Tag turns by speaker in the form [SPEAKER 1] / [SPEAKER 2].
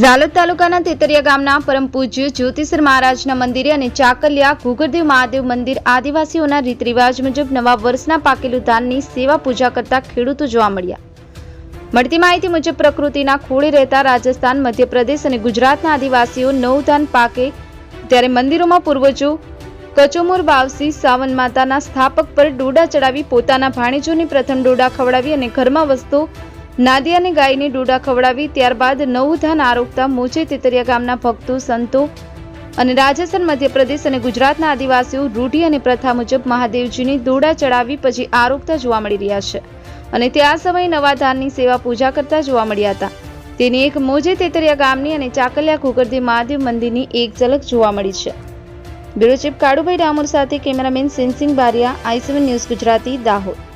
[SPEAKER 1] ઝાલોદ તાલુકાના તેતરિયા ગામના પરમ પૂજ્ય જ્યોતિષર મહારાજના મંદિરે અને ચાકલિયા ઘુગરદેવ મહાદેવ મંદિર આદિવાસીઓના રીત રિવાજ મુજબ નવા વર્ષના પાકેલું ધાનની સેવા પૂજા કરતા ખેડૂતો જોવા મળ્યા. મળતી માહિતી મુજબ પ્રકૃતિના ખોળે રહેતા રાજસ્થાન, મધ્યપ્રદેશ અને ગુજરાતના આદિવાસીઓ નવ ધાન પાકે ત્યારે મંદિરોમાં પૂર્વજો કચોમોર બાવસી, સાવન માતાના સ્થાપક પર ડોડા ચડાવી પોતાના ભાણેજોને પ્રથમ ડોડા ખવડાવી અને ઘરમાં વસ્તુ નાદિયાને ગાયને ડોડા ખવડાવી ત્યારબાદ નવું ધાન આરોગતા મોચે તેતરિયા ગામના ભક્તો, સંતો અને રાજસ્થાન મધ્યપ્રદેશ અને ગુજરાતના આદિવાસીઓ રૂઢિ અને પ્રથા મુજબ મહાદેવજીની દોડા ચડાવી પછી આરોગતા જોવા મળી રહ્યા છે. અને તે આ સમયે નવા ધાનની સેવા પૂજા કરતા જોવા મળ્યા હતા. તેની એક મોજે તેતરિયા ગામની અને ચાકલિયા ઘુગરદી મહાદેવ મંદિરની એક ઝલક જોવા મળી છે. બ્યુરો ચીફ કાળુભાઈ ડામોર સાથે કેમેરામેન સેન્સિંગ બારિયા આઈસીવન ન્યૂઝ ગુજરાતી, દાહોદ.